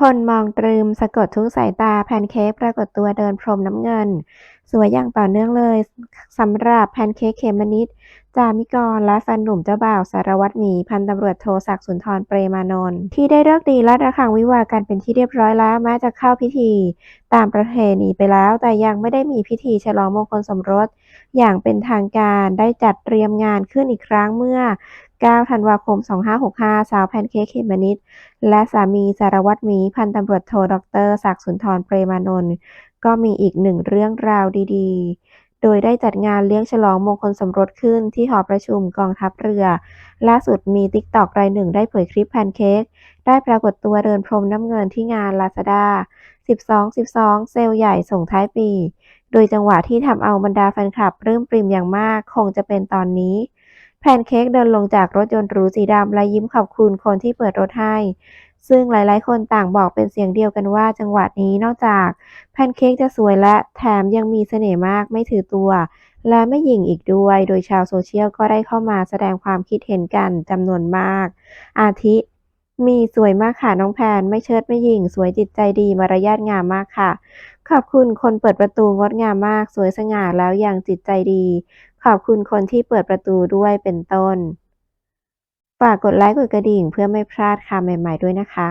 คนมองตรึมสะกดทุกสายตาแพนเค้กปรากฏตัวเดินพรมน้ำเงิน สวยอย่างต่อเนื่องเลยสำหรับแพนเค้กเขมมนิด จามิกร และแฟนหนุ่มเจ้าบ่าวสารวัตรหมีพันตำรวจโทศักดิ์สุนทรเปรมานนท์ที่ได้เลิกดีและระฆังวิวากันเป็นที่เรียบร้อยแล้วแม้จะเข้าพิธี ตามประเพณีไปแล้ว แต่ยังไม่ได้มีพิธีฉลองมงคลสมรส อย่างเป็นทางการได้จัดเตรียมงานขึ้นอีกครั้งเมื่อ 9 ธันวาคม 2565 สาวแพนเค้กเขมมนิดและสามีสารวัตรหมีพันตำรวจโทดรศักดิ์สุนทรเปรมานนท์ก็มีอีกหนึ่งเรื่องราวดีๆ โดยได้จัดงานเลี้ยงฉลองมงคลสมรสขึ้นที่หอประชุมกองทัพเรือ ล่าสุดมีติ๊กตอกรายหนึ่งได้เผยคลิปแพนเค้กได้ปรากฏตัวเดินพรมน้ำเงินที่งานลาซาด้า 12 12 เซลใหญ่ส่งท้ายปี โดยจังหวะที่ทำเอาบรรดาแฟนคลับปลื้มปริมอย่างมากคงจะเป็นตอนนี้แพนเค้กเดินลงจากรถยนต์หรูสีดำและยิ้มขอบคุณคนที่เปิดรถให้ ซึ่งหลายๆ คนต่างบอกเป็นเสียงเดียวกันว่าจังหวะนี้นอกจากแพนเค้กจะสวยและแถมยังมีเสน่ห์มากไม่ถือตัว และไม่หยิ่งอีกด้วย โดยชาวโซเชียลก็ได้เข้ามาแสดงความคิดเห็นกันจำนวนมาก อาทิ มีสวยมากค่ะน้องแพน ไม่เชิดไม่หยิ่ง สวยจิตใจดีมารยาทงามมากค่ะ ขอบคุณคนเปิดประตูงดงามมาก สวยสง่าแล้วยังจิตใจดี ขอบคุณคนที่เปิดประตูด้วยเป็นต้น ฝากกดไลค์กดกระดิ่งเพื่อไม่พลาดข่าวใหม่ ๆ ด้วยนะคะ